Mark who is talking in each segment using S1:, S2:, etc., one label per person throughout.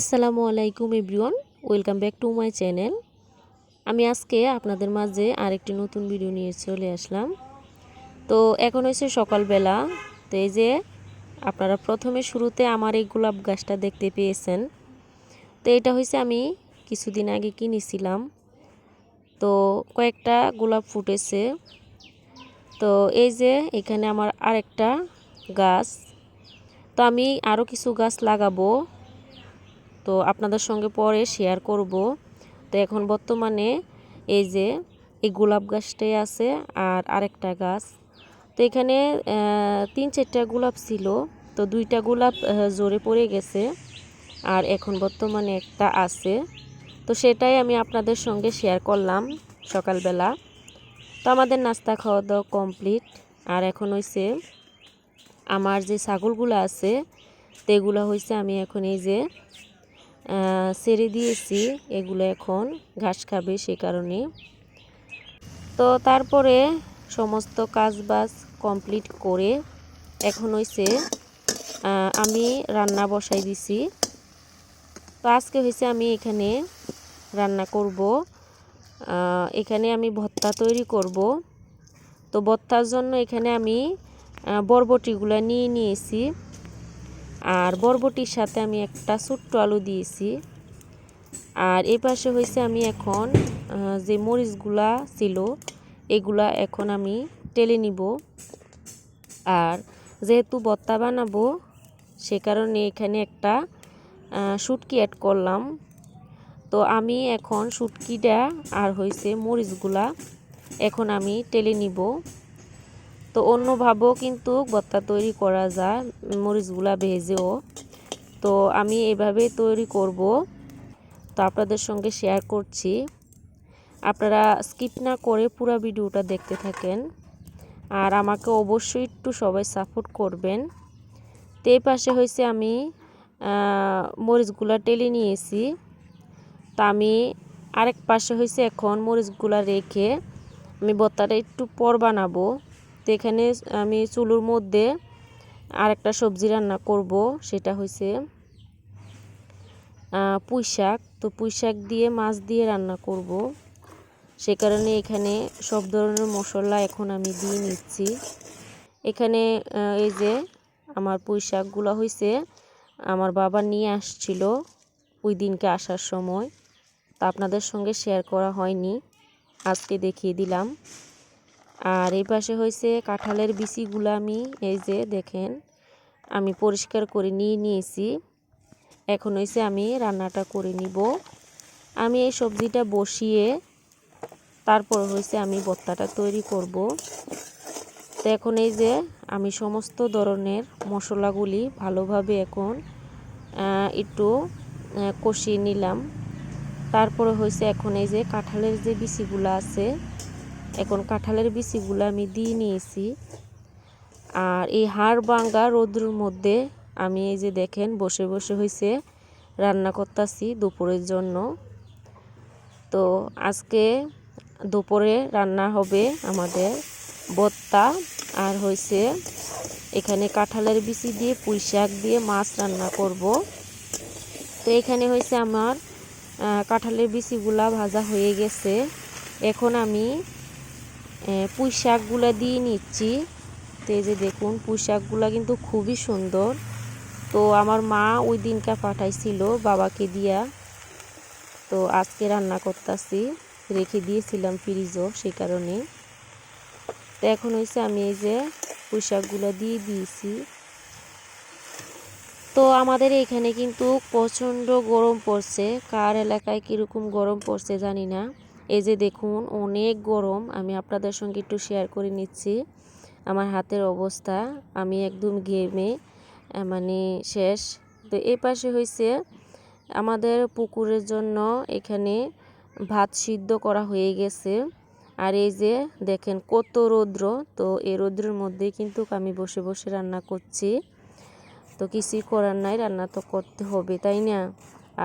S1: আসসালামু আলাইকুম everyone, welcome back to my channel. আমি আজকে আপনাদের মাঝে আরেকটি নতুন ভিডিও নিয়ে চলে আসলাম। তো এখন হয়েছে সকালবেলা, তো এই যে আপনারা প্রথমে শুরুতে আমার এই গোলাপ গাছটা দেখতে পেয়েছেন। তো এটা হয়েছে আমি কিছুদিন আগে কিনেছিলাম। তো কয়েকটা গোলাপ ফুটেছে। তো এই যে এখানে আমার আরেকটা গাছ। তো আমি আরও কিছু গাছ লাগাবো। তো আপনাদের সঙ্গে পরে শেয়ার করব। তো এখন বর্তমানে এই যে এই গোলাপ গাছটাই আছে আর আরেকটা গাছ। তো এখানে তিন চারটা গোলাপ ছিল। তো দুইটা গোলাপ জোরে পড়ে গেছে আর এখন বর্তমানে একটা আছে। তো সেটাই আমি আপনাদের সঙ্গে শেয়ার করলাম সকালবেলা। তো আমাদের নাস্তা খাওয়া দাওয়া কমপ্লিট আর এখন হয়েছে আমার যে ছাগলগুলো আছে, তো এগুলো হয়েছে আমি এখন এই যে ছেড়ে দিয়েছি, এগুলো এখন ঘাস খাবে সে কারণে। তো তারপরে সমস্ত কাজ বাজ কমপ্লিট করে এখন হয়েছে আমি রান্না বসাই দিছি। তো আজকে হয়েছে আমি এখানে রান্না করব। এখানে আমি ভত্তা তৈরি করব। তো ভত্তার জন্য এখানে আমি বরবটিগুলো নিয়ে নিয়েছি। আর বরবটির সাথে আমি একটা ছোট্ট আলু দিয়েছি। আর এই পাশে হয়েছে আমি এখন যে মরিচগুলা ছিল, এগুলা এখন আমি টেলে নিব। আর যেহেতু বত্তা বানাবো, সে কারণে এখানে একটা শুটকি অ্যাড করলাম। তো আমি এখন শুটকিটা আর হয়েছে মরিচগুলা এখন আমি টেলে নিব। তো অন্যভাবেও কিন্তু ভর্তা তৈরি করা যায়, মরিচগুলা ভেজেও। তো আমি এভাবে তৈরি করব। তো আপনাদের সঙ্গে শেয়ার করছি। আপনারা স্কিপ না করে পুরো ভিডিওটা দেখতে থাকেন। আর আমাকে অবশ্যই একটু সবাই সাপোর্ট করবেন। তো এই পাশে হয়েছে আমি মরিচগুলা টেলে নিয়েছি। তা আমি আরেক পাশে হয়েছে এখন মরিচগুলা রেখে আমি বত্তাটা একটু পর বানাবো। তো এখানে আমি চুলোর মধ্যে আরেকটা সবজি রান্না করব, সেটা হয়েছে পুঁই শাক। তো পুঁই শাক দিয়ে মাছ দিয়ে রান্না করব। সে কারণে এখানে সব ধরনের মশলা এখন আমি দিয়ে নিচ্ছি। এখানে এই যে আমার পুঁই শাকগুলো হয়েছে আমার বাবা নিয়ে আসছিল ওই দিনকে আসার সময়। তা আপনাদের সঙ্গে শেয়ার করা হয়নি। আজকে দেখিয়ে দিলাম। আর এই পাশে হয়েছে কাঁঠালের বিচিগুলো আমি, এই যে দেখেন, আমি পরিষ্কার করে নিয়ে নিয়েছি। এখন হয়েছে আমি রান্নাটা করে নিব। আমি এই সবজিটা বসিয়ে তারপর হয়েছে আমি বত্তাটা তৈরি করব। তো এখন এই যে আমি সমস্ত ধরনের মশলাগুলি ভালোভাবে এখন একটু কষিয়ে নিলাম। তারপরে হয়েছে এখন এই যে কাঁঠালের যে বিচিগুলো আছে এখন কাঁঠালের বিচিগুলো আমি দিয়ে নিয়েছি। আর এই হাড় ভাঙ্গা রোদ্রের মধ্যে আমি এই যে দেখেন বসে বসে হয়েছে রান্না করতেছি দুপুরের জন্য। তো আজকে দুপুরে রান্না হবে আমাদের বত্তা আর হয়েছে এখানে কাঁঠালের বিচি দিয়ে পুঁই শাক দিয়ে মাছ রান্না করব। তো এখানে হয়েছে আমার কাঁঠালের বিচিগুলা ভাজা হয়ে গেছে। এখন আমি পুঁই শাকগুলো দিয়ে নিচ্ছি। তো এই যে দেখুন পুঁই শাকগুলো কিন্তু খুবই সুন্দর। তো আমার মা ওই দিনকা পাঠাইছিল বাবাকে দিয়া। তো আজকে রান্না করতেছি, রেখে দিয়েছিলাম ফ্রিজও সেই কারণে। তো এখন হয়েছে আমি এই যে পুঁই শাকগুলো দিয়ে দিয়েছি। তো আমাদের এখানে কিন্তু প্রচণ্ড গরম পড়ছে। কার এলাকায় কীরকম গরম পড়ছে জানি না। এই যে দেখুন, অনেক গরম। আমি আপনাদের সঙ্গে একটু শেয়ার করে নিচ্ছি। আমার হাতের অবস্থা, আমি একদম ঘেমে মানে শেষ। তো এই পাশে হয়েছে আমাদের পুকুরের জন্য এখানে ভাত সিদ্ধ করা হয়ে গেছে। আর এই যে দেখেন কত রৌদ্র। তো এই রৌদ্রের মধ্যে কিন্তু আমি বসে বসে রান্না করছি। তো কিছুই করার নাই, রান্না তো করতে হবে, তাই না?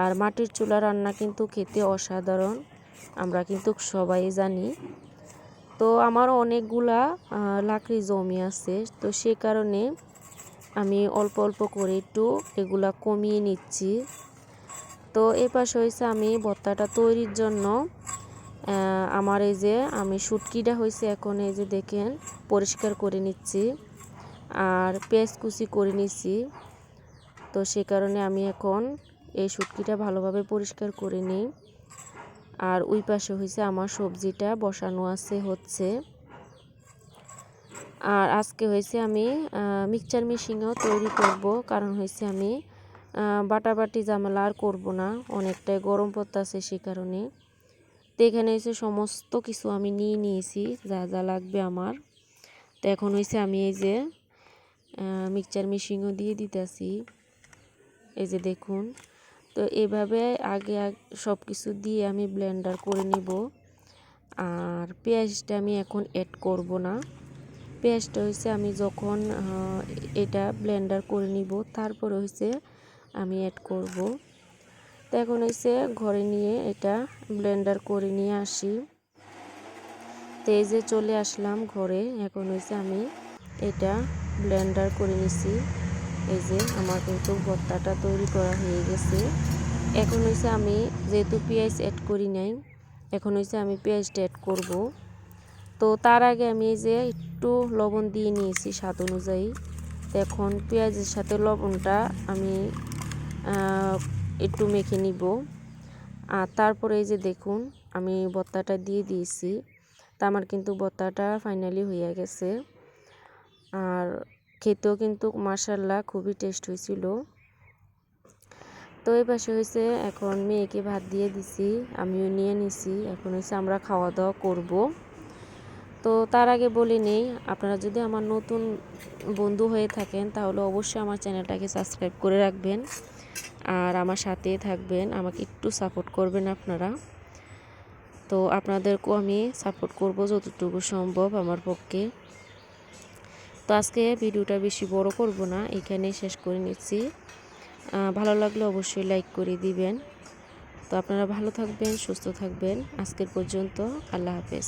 S1: আর মাটির চুলা রান্না কিন্তু খেতে অসাধারণ। আমরা কিন্তু সবাই জানি। তো আমার অনেকগুলা লাকড়ি জমি আছে। তো সে কারণে আমি অল্প অল্প করে একটু এগুলা কমিয়ে নিচ্ছি। তো এই পাশে হয়েছে আমি ভর্তাটা তৈরির জন্য। আমার এই যে আমি শুটকিটা হয়েছে এখন এই যে দেখেন, পরিষ্কার করে নিচ্ছি। আর পেঁয়াজ কুচি করে নিচ্ছি। তো সে কারণে আমি এখন এই শুটকিটা ভালোভাবে পরিষ্কার করে নিই। আর ওই পাশে হয়েছে আমার সবজিটা, বসানো আছে হচ্ছে। আর আজকে হয়েছে আমি মিক্সচার মেশিনও তৈরি করব, কারণ হয়েছে আমি বাটাবাটি ঝামেলা আর করব না, অনেকটাই গরম পড়তেছে সে কারণে। তো এখানে হয়েছে সমস্ত কিছু আমি নিয়ে নিয়েছি, যা যা লাগবে আমার। তো এখন হয়েছে আমি এই যে মিক্সচার মেশিনও দিয়ে দিতেছি। এই যে দেখুন। তো এভাবে আগে সব কিছু দিয়ে আমি ব্লেন্ডার করে নিব। আর পেঁয়াজটা আমি এখন অ্যাড করব না। পেঁয়াজটা হয়েছে আমি যখন এটা ব্লেন্ডার করে নিব, তারপরে হয়েছে আমি অ্যাড করব। তো এখন হয়েছে ঘরে নিয়ে এটা ব্লেন্ডার করে নিয়ে আসি। তো এই যে চলে আসলাম ঘরে, এখন হয়েছে আমি এটা ব্লেন্ডার করে নিছি। এই যে আমার কিন্তু ভর্তাটা তৈরি করা হয়ে গেছে। এখন হয়েছে আমি যেহেতু পেঁয়াজ অ্যাড করি নাই, এখন হয়েছে আমি পেঁয়াজটা অ্যাড করব। তো তার আগে আমি এই যে একটু লবণ দিয়ে নিয়েছি স্বাদ অনুযায়ী। এখন পেঁয়াজের সাথে লবণটা আমি একটু মেখে নিব। আর তারপরে এই যে দেখুন, আমি ভর্তাটা দিয়ে দিয়েছি। তা আমার কিন্তু ভর্তাটা ফাইনালি হয়ে গেছে। আর খেতেও কিন্তু মাসাল্লাহ খুবই টেস্ট হয়েছিল। তো এই পাশে হয়েছে এখন মেয়েকে ভাত দিয়ে দিছি, আমিও নিয়ে নিছি, এখন হয়েছে আমরা খাওয়া দাওয়া করব। তো তার আগে বলে নেই, আপনারা যদি আমার নতুন বন্ধু হয়ে থাকেন তাহলে অবশ্যই আমার চ্যানেলটাকে সাবস্ক্রাইব করে রাখবেন। আর আমার সাথেই থাকবেন, আমাকে একটু সাপোর্ট করবেন আপনারা। তো আপনাদেরকেও আমি সাপোর্ট করব যতটুকু সম্ভব আমার পক্ষে। তো আজকে ভিডিওটা বেশি বড় করব না এখানে শেষ করে নিচ্ছি। ভালো লাগলে অবশ্যই লাইক করে দিবেন। তো আপনারা ভালো থাকবেন, সুস্থ থাকবেন। আজকের পর্যন্ত আল্লাহ হাফেজ।